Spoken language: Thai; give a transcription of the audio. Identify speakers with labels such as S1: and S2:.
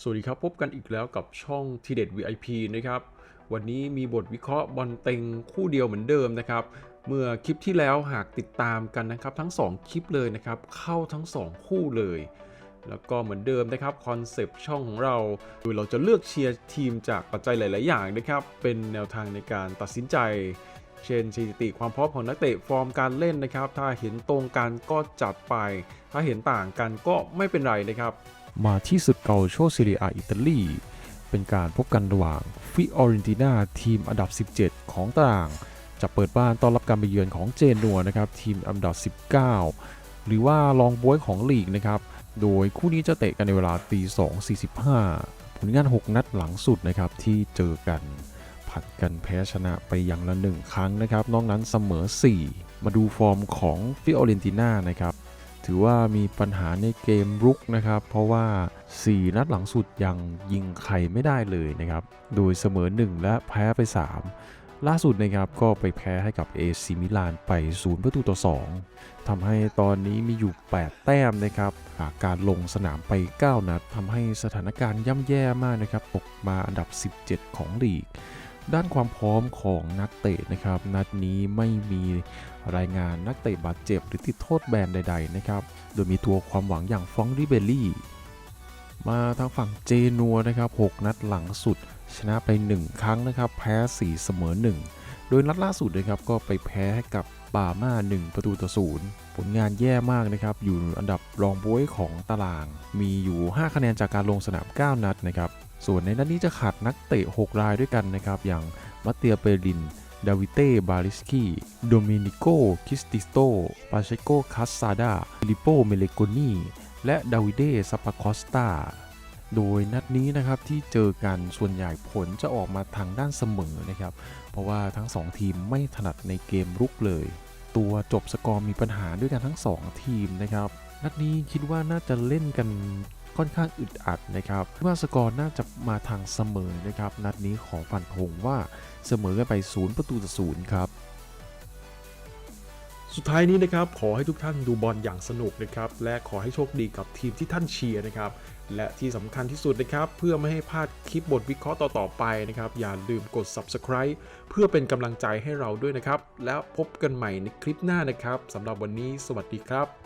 S1: สวัสดีครับ พบกันอีกแล้วกับช่องทีเด็ด VIP นะครับ วันนี้มีบทวิเคราะห์บอลเต็งคู่เดียวเหมือนเดิมนะครับ เมื่อคลิปที่แล้วหากติดตามกันนะครับ ทั้ง 2 คลิปเลยนะครับ เข้าทั้ง 2 คู่เลย แล้วก็เหมือนเดิมนะครับคอนเซปต์ช่องของเราโดยเราจะเลือกเชียร์ทีมจากปัจจัยหลาย ๆ อย่างนะครับ เป็นแนวทางในการตัดสินใจ เช่นสถิติความพร้อมของนักเตะฟอร์มการเล่นนะครับ ถ้าเห็นตรงกันก็จัดไป ถ้าเห็นต่างกันก็ไม่เป็นไรนะครับ มาที่สุดเกาโชซีเรียอิตาลี เป็นการพบกันระหว่างฟิออเรนตินาทีมอันดับ 17 ของตาราง จะเปิดบ้านต้อนรับการไปเยือนของเจนัวนะครับทีมอันดับ 19 หรือว่าลองบวยของลีกนะครับ โดยคู่นี้จะเตะกันในเวลาตี2.45ผลงาน 6 นัดหลังสุดนะครับที่เจอกัน ผัดกันแพ้ชนะไปอย่างละ1ครั้งนะครับ นอกนั้นเสมอ 4 มาดูฟอร์มของฟิออเรนติน่านะครับ ถือว่ามีปัญหาในเกมรุกนะครับ เพราะว่า 4 นัดหลังสุดยังยิงใครไม่ได้เลยนะครับ โดยเสมอ 1 และแพ้ไป 3 ล่าสุดนะครับก็ไปแพ้ให้กับเอซิมิลานไป 0 ประตูต่อ 2ทำให้ตอนนี้มีอยู่ 8 แต้มนะครับากการลงสนามไป 9 นัดทำให้สถานการณ์ย่ำแย่มากนะครับ ตกมาอันดับ 17 ของลีก ด้านความพร้อมของนักเตะนะครับ นัดนี้ไม่มีรายงานนักเตะบาดเจ็บหรือติดโทษแบนใด ๆ นะครับ โดยมีตัวความหวังอย่างฟรองริเบลลี่ มาทางฝั่งเจนัวนะครับ 6 นัดหลังสุด ชนะไป 1 ครั้งนะครับ แพ้ 4 เสมอ 1 โดยนัดล่าสุดนะครับก็ไปแพ้ให้กับบาม่า 1 ประตูต่อศูนย์ผลงานแย่มากนะครับ อยู่อันดับรองบวยของตาราง มีอยู่ 5 คะแนนจากการลงสนาม 9 นัดนะครับ ส่วนในนัดนี้จะขาดนักเตะ 6 รายด้วยกันนะครับ อย่างมัตเตียเปริน ดาวิเต้ บาริสกี้ โดมินิโกคิสติสโต ปาเชโกคัสซาดาฟิลิโป เมเลโกนี และดาวิเดซาปาคอสตา โดยนัดนี้นะครับที่เจอกันส่วนใหญ่ผลจะออกมาทางด้านเสมอนะครับ เพราะว่าทั้ง 2 ทีมไม่ถนัดในเกมรุกเลย ตัวจบสกอร์มีปัญหาด้วยกันทั้ง 2 ทีมนะครับนัดนี้คิดว่าน่าจะเล่นกัน ค่อนข้างอึดอัดนะครับว่าสกอร์น่าจะมาทางเสมอนะครับ นัดนี้ขอฟันธงว่าเสมอกันไป 0 ประตูต่อศูนย์ครับสุดท้ายนี้นะครับขอให้ทุกท่านดูบอลอย่างสนุกนะครับและขอให้โชคดีกับทีมที่ท่านเชียร์นะครับและที่สำคัญที่สุดนะครับเพื่อไม่ให้พลาดคลิปบทวิเคราะห์ต่อ ๆ ไปนะครับอย่าลืมกด subscribe เพื่อเป็นกำลังใจให้เราด้วยนะครับ แล้วพบกันใหม่ในคลิปหน้านะครับสำหรับวันนี้ สวัสดีครับ